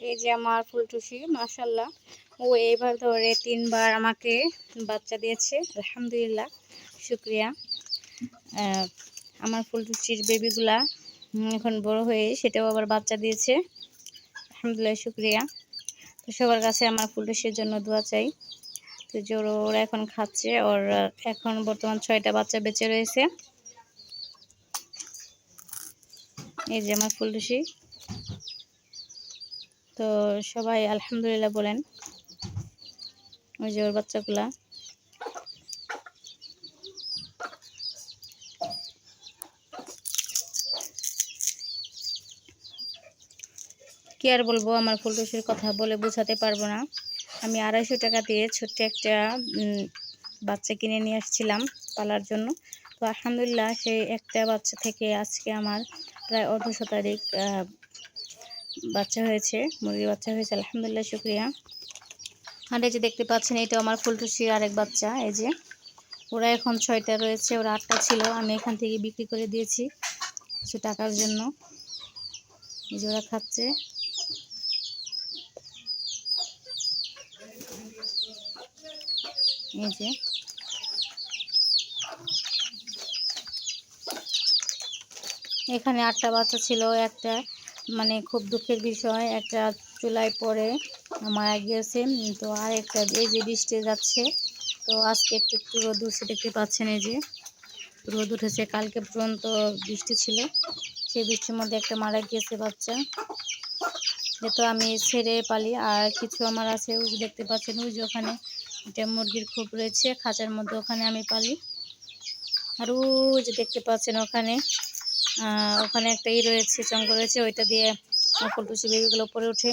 এই যে আমার ফুলটুসি মাশাল্লাহ ও এইবার ধরে তিনবার আমাকে বাচ্চা দিয়েছে, আলহামদুলিল্লাহ, শুক্রিয়া। আমার ফুলটুসির বেবিগুলা এখন বড় হয়ে সেটাও আবার বাচ্চা দিয়েছে, আলহামদুলিল্লাহ, শুক্রিয়া। তো সবার কাছে আমার ফুলটুসির জন্য দোয়া চাই। তো জোর ওরা এখন খাচ্ছে, ওর এখন বর্তমান ছয়টা বাচ্চা বেঁচে রয়েছে। এই যে আমার ফুলটুসি। তো সবাই আলহামদুলিল্লাহ বলেন। ওই যে ওর বাচ্চাগুলা। কি আর বলব, আমার ফুলটুসির কথা বলে বোঝাতে পারব না। আমি আড়াইশো টাকা দিয়ে ছোট্ট একটা বাচ্চা কিনে নিয়ে আসছিলাম পালার জন্য। তো আলহামদুলিল্লাহ সেই একটা বাচ্চা থেকে আজকে আমার প্রায় অর্ধ শতাধিক বাচ্চা হয়েছে, মুরগির বাচ্চা হয়েছে, আলহামদুলিল্লাহ শুক্রিয়া। আর এই যে দেখতে পাচ্ছেন এটা আমার ফুলটুসির আরেক বাচ্চা, এই যে। ওরা এখন ছয়টা রয়েছে, ওরা আটটা ছিল, আমি এখান থেকে বিক্রি করে দিয়েছি কিছু টাকার জন্য। এই যে ওরা খাচ্ছে। এই যে। এখানে আটটা বাচ্চা ছিল, একটা মানে খুব দুঃখের বিষয়। একটা চুলায় পড়ে মারা গিয়েছে। তো আর একটা এই যে বৃষ্টি যাচ্ছে, তো আজকে একটু একটু রোদ উঠছে, দেখতে পাচ্ছেন এই যে। রোদ উঠেছে কালকে পর্যন্ত বৃষ্টি ছিল। সেই বৃষ্টির মধ্যে একটা মারা গিয়েছে বাচ্চা। তো আমি ছেড়ে পালি। আর কিছু আমার আছে উজ দেখতে পাচ্ছেন যে ওখানে এটা মুরগির খোপ রয়েছে, খাঁচার মধ্যে ওখানে আমি পালি। আর উজ দেখতে পাচ্ছেন ওখানে ওখানে একটা ই রয়েছে চঙ্গ রয়েছে ওইটা দিয়ে ফুলটুসি বেবিগুলো উপরে ওঠে